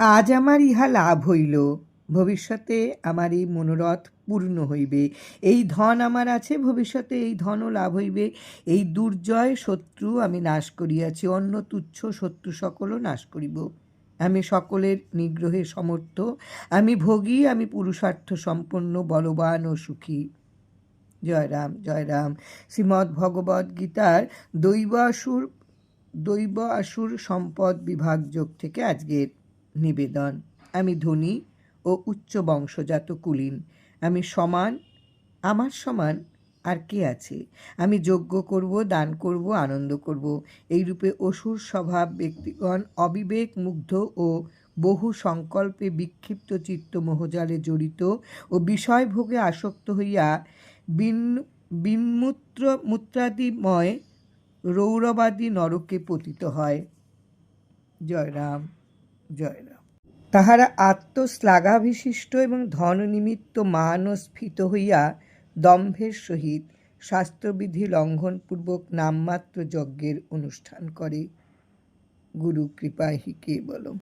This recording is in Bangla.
আজ আমার ইহা লাভ হইল। ভবিষ্যতে আমার এই মনোরথ পূর্ণ হইবে। এই ধন আমার আছে, ভবিষ্যতে এই ধনও লাভ হইবে। এই দুর্জয় শত্রু আমি নাশ করিয়াছি, অন্য তুচ্ছ শত্রু সকলও নাশ করিব। আমি সকলের নিগ্রহে সমর্থ, আমি ভোগী, আমি পুরুষার্থ সম্পন্ন, বলবান ও সুখী। জয় রাম জয় রাম। শ্রীমদ্ ভগবদ্ গীতার দৈব আসুর দৈব আসুর সম্পদ বিভাগ যোগ থেকে আজকের নিবেদন। আমি ধনী ও উচ্চ বংশজাত কুলীন। আমি সমান, আমার সমান, আর কে আছে? আমি যজ্ঞ করব, দান করব, আনন্দ করব। এই রূপে অসুর স্বভাব ব্যক্তিগণ অবিবেক মুগ্ধ ও বহু সংকল্পে বিক্ষিপ্ত চিত্ত মোহজালে জড়িত ও বিষয় ভোগে আসক্ত হইয়া বিন বিমূত্র মূত্রাদিময় রৌরবাদী নরকে পতিত হয়। জয় রাম জয় রাম তাহারা আত্মশ্লাঘাবিশিষ্ট এবং ধননিমিত্ত মান ও স্ফীত হইয়া দম্ভের সহিত শাস্ত্রবিধি লঙ্ঘনপূর্বক নামমাত্র যজ্ঞের অনুষ্ঠান করে। গুরু কৃপাহি কে বলম